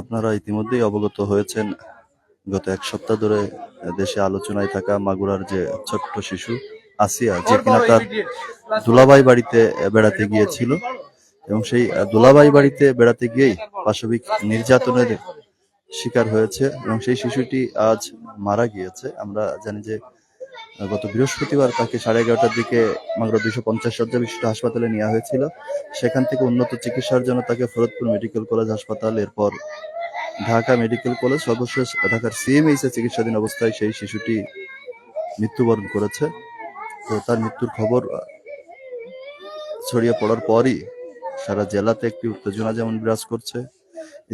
আপনারা ইতিমধ্যেই অবগত হয়েছেন গত এক সপ্তাহ ধরে দেশে আলোচনায় থাকা মাগুরার যে ছোট্ট শিশু আসিয়া যে কিনা তার দুলাভাই বাড়িতে বেড়াতে গিয়েছিল এবং সেই আহ, দুলাভাই বাড়িতে বেড়াতে গিয়েই পাশবিক নির্যাতনের শিকার হয়েছে এবং সেই শিশুটি আজ মারা গিয়েছে। আমরা জানি যে গত বৃহস্পতিবার তাকে সাড়ে এগারোটার দিকে মাগুরা দুইশো পঞ্চাশ শয্যা বিশিষ্ট হাসপাতালে নেওয়া হয়েছিল। সেখান থেকে উন্নত চিকিৎসার জন্য তাকে ফরিদপুর মেডিকেল কলেজ হাসপাতাল এরপর ঢাকা মেডিকেল কলেজ, সর্বশেষ ঢাকার সিএমএইচ চিকিৎসাধীন অবস্থায় সেই শিশুটি মৃত্যুবরণ করেছে। তো তার মৃত্যুর খবর ছড়িয়ে পড়ার পরই সারা জেলাতে একটি উত্তেজনা যেমন বিরাজ করছে,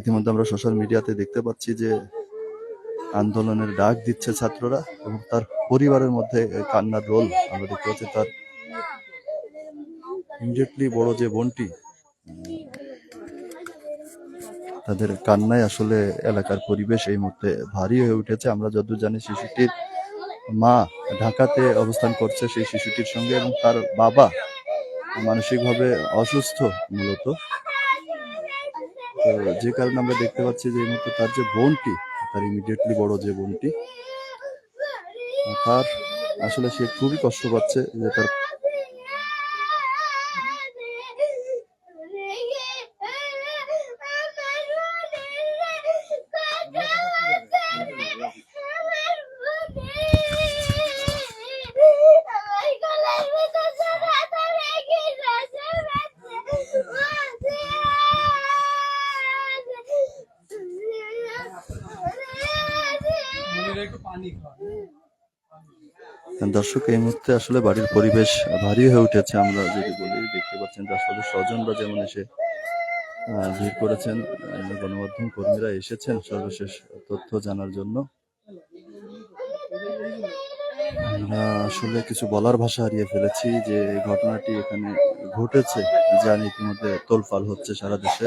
ইতিমধ্যে আমরা সোশ্যাল মিডিয়াতে দেখতে পাচ্ছি যে আন্দোলনের ডাক দিচ্ছে ছাত্ররা এবং তার পরিবারের মধ্যে কান্নার রোল আমরা দেখতে পাচ্ছি। তার ইমিডিয়েটলি বড় যে বোনটি তাদের কান্নায় আসলে এলাকার পরিবেশ এই মুহূর্তে ভারী হয়ে উঠেছে। আমরা যতদূর জানি শিশুটির মা ঢাকাতে অবস্থান করছে সেই শিশুটির সঙ্গে এবং তার বাবা মানসিকভাবে অসুস্থ মূলত। যে কারণে আমরা দেখতে পাচ্ছি যে এই মুহূর্তে তার যে বোনটি তার ইমিডিয়েটলি বড় যে বোনটি তার আসলে সে খুবই কষ্ট পাচ্ছে যে তার দর্শক, এই মুহূর্তে আসলে বাড়ির পরিবেশ ভারী হয়ে উঠেছে। আমরা যদি বলি, দেখতে পাচ্ছেন যে আসলে স্বজনরা যেমন এসে ভিড় করেছেন গণমাধ্যম কর্মীরা এসেছেন সর্বশেষ তথ্য জানার জন্য। আমরা আসলে কিছু বলার ভাষা হারিয়ে ফেলেছি যে ঘটনাটি এখানে ঘটেছে জানি ইতিমধ্যে তোলফাল হচ্ছে সারা দেশে।